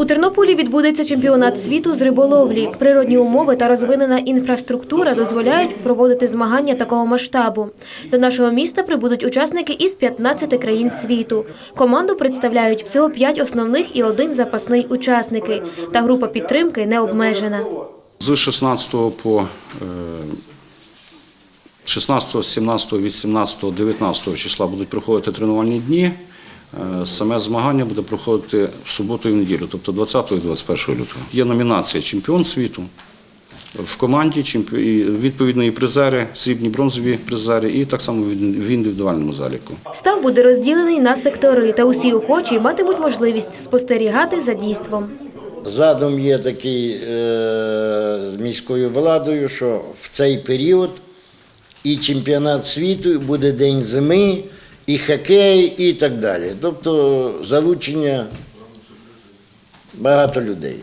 У Тернополі відбудеться чемпіонат світу з риболовлі. Природні умови та розвинена інфраструктура дозволяють проводити змагання такого масштабу. До нашого міста прибудуть учасники із 15 країн світу. Команду представляють всього 5 основних і один запасний учасники. Та група підтримки не обмежена. З 16 по е, 16, 17, 18, 19 числа будуть проходити тренувальні дні. Е, Саме змагання буде проходити в суботу і в неділю, тобто 20 і 21 лютого. Є номінація Чемпіон світу. В команді відповідно і призери, срібні бронзові призери, і так само в індивідуальному заліку. Став буде розділений на сектори, та усі охочі матимуть можливість спостерігати за дійством. Задум є такий е, з міською владою, що в цей період і чемпіонат світу, і буде День зими, і хокей, і так далі. Тобто залучення багато людей.